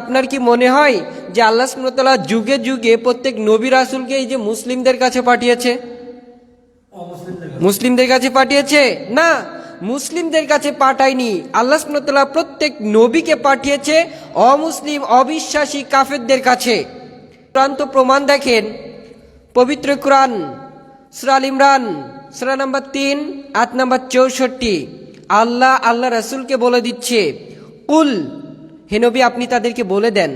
আপনার কি মনে হয় যে আল্লাহ সুমতলা যুগে যুগে প্রত্যেক নবী রাসুলকে এই যে মুসলিমদের কাছে পাঠিয়েছে? মুসলিমদের কাছে পাঠিয়েছে? না, মুসলিমদের কাছে পাঠায়নি। আল্লাহ সুমতলা প্রত্যেক নবীকে পাঠিয়েছে অমুসলিম, অবিশ্বাসী কাফেরদের কাছে। প্রান্ত প্রমাণ দেখেন। পবিত্র কোরআন সুরাল ইমরান, সুরা নাম্বার তিন আট নাম্বার চৌষট্টি। আল্লাহ আল্লাহ রাসুলকে বলে দিচ্ছে, কুল হে নবী, আপনি তাদেরকে বলে দেন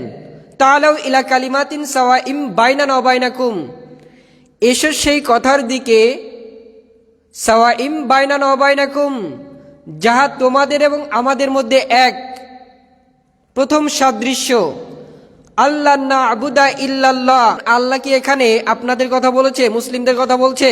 তাহলেও ইলা কালিমাতিন সাওয়া ইম বাইনা নবাইনাকুম এসো সেই কথার দিকে সাওয়া ইম বাইনা নবাইনাকুম যাহা তোমাদের এবং আমাদের মধ্যে এক। প্রথম সাদৃশ্য আল্লাহ না আবুদা ইল্লাল্লাহ। আল্লাহ কি এখানে আপনাদের কথা বলেছে, মুসলিমদের কথা বলছে?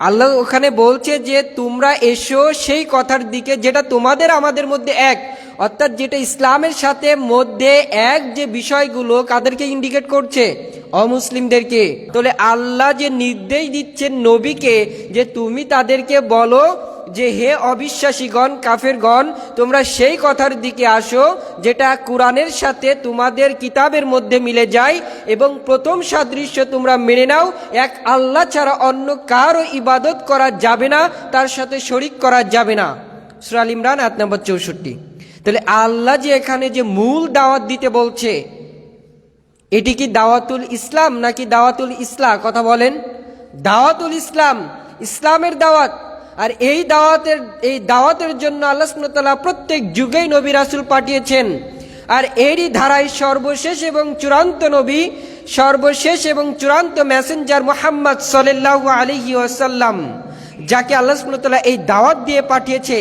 আল্লাহ ওখানে বলছে যে তোমরা এসো সেই কথার দিকে যেটা তোমাদের আমাদের মধ্যে এক। অর্থাৎ যেটা ইসলামের সাথে মধ্যে এক যে বিষয়গুলো কাদেরকে ইন্ডিকেট করছে? অমুসলিমদেরকে। তাহলে আল্লাহ যে নির্দেশ দিচ্ছেন নবীকে যে তুমি তাদেরকে বলো যে হে অবিশ্বাসীগণ, কাফেরগণ, তোমরা সেই কথার দিকে আসো যেটা কোরআনের সাথে তোমাদের কিতাবের মধ্যে মিলে যায় এবং প্রথম সাদৃশ্য তোমরা মেনে নাও, এক আল্লাহ ছাড়া অন্য কারও ইবাদত করা যাবে না, তার সাথে শরিক করা যাবে না। সুরাল ইমরান আট নম্বর চৌষট্টি। তাহলে আল্লাহ যে এখানে যে মূল দাওয়াত দিতে বলছে, এটি কি দাওয়াতুল ইসলাম নাকি দাওয়াতুল ইসলাম কথা বলেন। দাওয়াতুল ইসলাম, ইসলামের দাওয়াত। আর এই দাওয়াতের এই দাওয়াতের জন্য আল্লাহ প্রত্যেক যুগেই নবী রাসুল পাঠিয়েছেন। আর এরই ধারায় সর্বশেষ এবং চূড়ান্ত নবী, সর্বশেষ এবং চূড়ান্ত মেসেঞ্জার মোহাম্মদ সাল্লাল্লাহু আলহি আসাল্লাম যাকে আল্লাহ এই দাওয়াত দিয়ে পাঠিয়েছে।